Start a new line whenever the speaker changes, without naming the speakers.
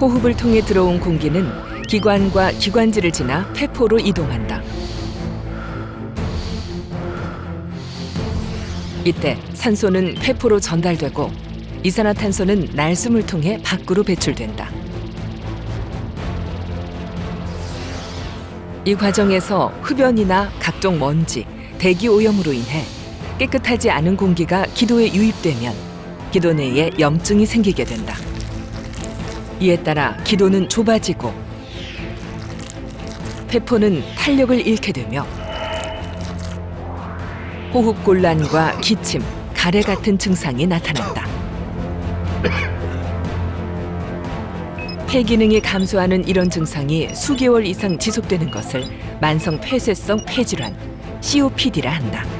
호흡을 통해 들어온 공기는 기관과 기관지를 지나 폐포로 이동한다. 이때 산소는 폐포로 전달되고 이산화탄소는 날숨을 통해 밖으로 배출된다. 이 과정에서 흡연이나 각종 먼지, 대기 오염으로 인해 깨끗하지 않은 공기가 기도에 유입되면 기도 내에 염증이 생기게 된다. 이에 따라 기도는 좁아지고 폐포는 탄력을 잃게 되며 호흡 곤란과 기침, 가래 같은 증상이 나타난다. 폐 기능이 감소하는 이런 증상이 수개월 이상 지속되는 것을 만성 폐쇄성 폐질환 COPD라 한다.